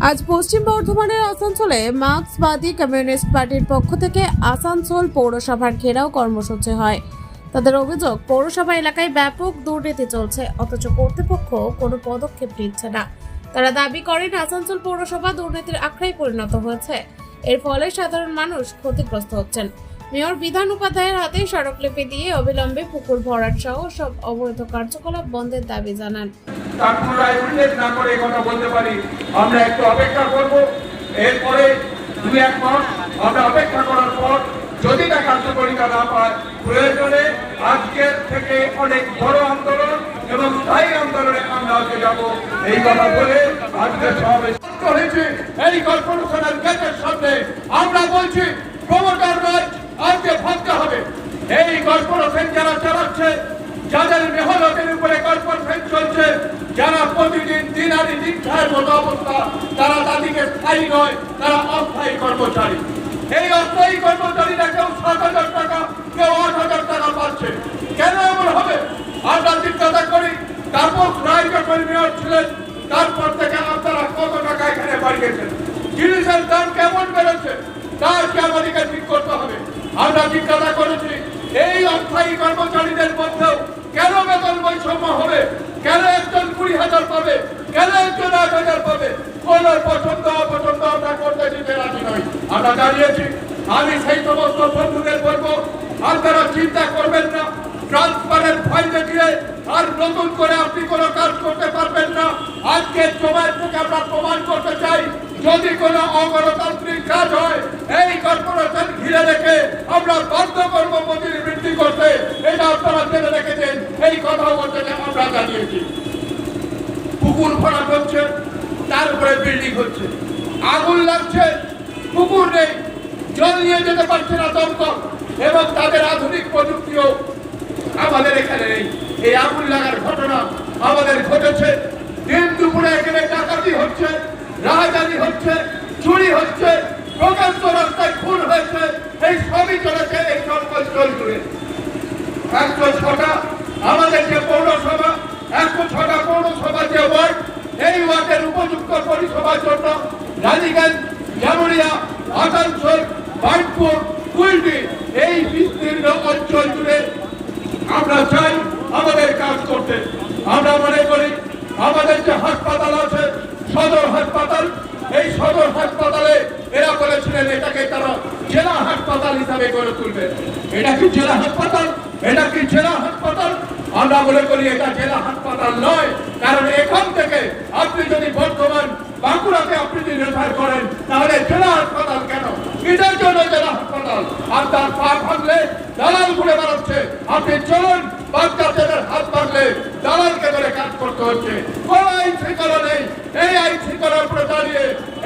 আজ পশ্চিম বর্ধমানের আসানসোলে মার্ক্সবাদী কমিউনিস্ট পার্টির পক্ষ থেকে আসানসোল পৌরসভার ঘেরাও কর্মসূচি হয়। তাদের অভিযোগ, পৌরসভা এলাকায় ব্যাপক দুর্নীতি চলছে, অথচ কর্তৃপক্ষ কোনো পদক্ষেপ নিচ্ছে না। তারা দাবি করেন, আসানসোল পৌরসভা দুর্নীতির আখড়ায় পরিণত হয়েছে। এর ফলে সাধারণ মানুষ ক্ষতিগ্রস্ত হচ্ছেন। মেয়র বিধান উপাধ্যায়ের হাতে স্মারকলিপি দিয়ে অবিলম্বে পুকুর ভরাট সহ সব অবৈধ কার্যকলাপ বন্ধের দাবি জানান। তার পুনরায় উল্লেখ না করে কথা বলতে পারি। আমরা একটু অপেক্ষা করব। এরপরে দুই এক মাস আমরা অপেক্ষা করার পর যদি তা কার্যকরিতা না পায় প্রয়োজনে আজকের থেকে অনেক বড় আন্দোলন এবং স্থায়ী আন্দোলনে আমরা আজকে যাব। এই কথা বলে আজকে সমাবেশ। হয়েছে এই কর্পোরেশনের গেটের সামনে। আমরা বলছি প্রমোটার রাজ আজকে ভাবতে হবে এই কর্পোরেশন যারা চালাচ্ছে যাদের মেহনতের উপরে কর্পোরেশন চলছে, যারা প্রতিদিন দিন আনি দিন খায়ের মতো অবস্থা, তারা তাদেরকে স্থায়ী নয়, তারা অস্থায়ী কর্মচারী। এই অস্থায়ী কর্মচারীরা কেউ সাত হাজার টাকা, কেউ আট হাজার টাকা পাচ্ছে। কেন এমন হবে? আমরা জিজ্ঞাসা করি তারপর রায় যখন মেয়র ছিলেন, তারপর থেকে আপনারা কত টাকা এখানে বাড়িয়েছেন? জিনিসের দাম কেমন বেড়েছে? তা আজকে আমাদেরকে ঠিক করতে হবে। আমরা জিজ্ঞাসা করেছি এই অস্থায়ী কর্মচারীদের মধ্যেও কেন বেতন বৈষম্য হবে? কেন একজন কুড়ি হাজার পাবে? কেন একজন এক হাজার পাবে? কোন পছন্দ অপছন্দ আমরা করতে দিতে রাজি নই। আমরা দাঁড়িয়েছি। আমি সেই সমস্ত বন্ধুদের বলব আপনারা চিন্তা করবেন না। ট্রান্সপারেন্ট ফাইল দেখিয়ে আর নতুন করে আপনি কোনো কাজ করতে পারবেন না। আজকে সময় থেকে আমরা প্রমাণ করতে চাই, যদি কোনো অগণতান্ত্রিক কাজ হয় এই কর্পোরেশন ঘিরে রেখে আমরা বাধ্য করব মজুরি বৃদ্ধি করতে এটা আপনারা জেনে রেখেছেন এই কথা বলতে আমরা পুকুর ভরা হচ্ছে তার বিল্ডিং হচ্ছে। আগুন লাগছে, পুকুর নেই। জল নিয়ে যেতে পারছে না দমকল, এবং তাদের আধুনিক প্রযুক্তিও আমাদের এখানে নেই। এই আগুন লাগার ঘটনা আমাদের ঘটেছে। দিন দুপুরে এখানে ডাকাতি হচ্ছে, রাহাজানি হচ্ছে, চুরি হচ্ছে, প্রকাশ্য রাস্তায় খুন হয়েছে। এই সবই চলেছে এই সরকার চল জুড়ে একশো ছটা আমাদের যে পৌরসভা একশো ছটা পৌরসভা যে ওয়ার্ড, এই ওয়ার্ডের উপযুক্ত পরিষেবার জন্য রানীগঞ্জ জামুরিয়া আসানসোল, বার্নপুর কুলটি এই বিস্তীর্ণ অঞ্চল জুড়ে আমরা চাই আমাদের কাজ করতে। আমরা মনে করি আমাদের যে হাসপাতাল আছে, সদর হাসপাতাল, এই সদর হাসপাতালে এরা বলেছিলেন এটাকে তারা জেলা হাসপাতাল হিসাবে গড়ে তুলবে। এটা কি জেলা হাসপাতাল? এটা কি জেলা আমরা মনে করি এটা জেলা হাসপাতাল নয়, কারণ এখান থেকে আপনি যদি বর্তমান বাঁকুড়াকে আপনি যদি রেফার করেন, তাহলে জেলা হাসপাতাল কেন? এটার জন্য জেলা হাসপাতাল। আপনার পা ভাঙলে দালাল ঘুরে বেড়াচ্ছে। আপনি চলুন বাচ্চাদের হাত ভাঙলে দালালকে ধরে কাজ করতে হচ্ছে।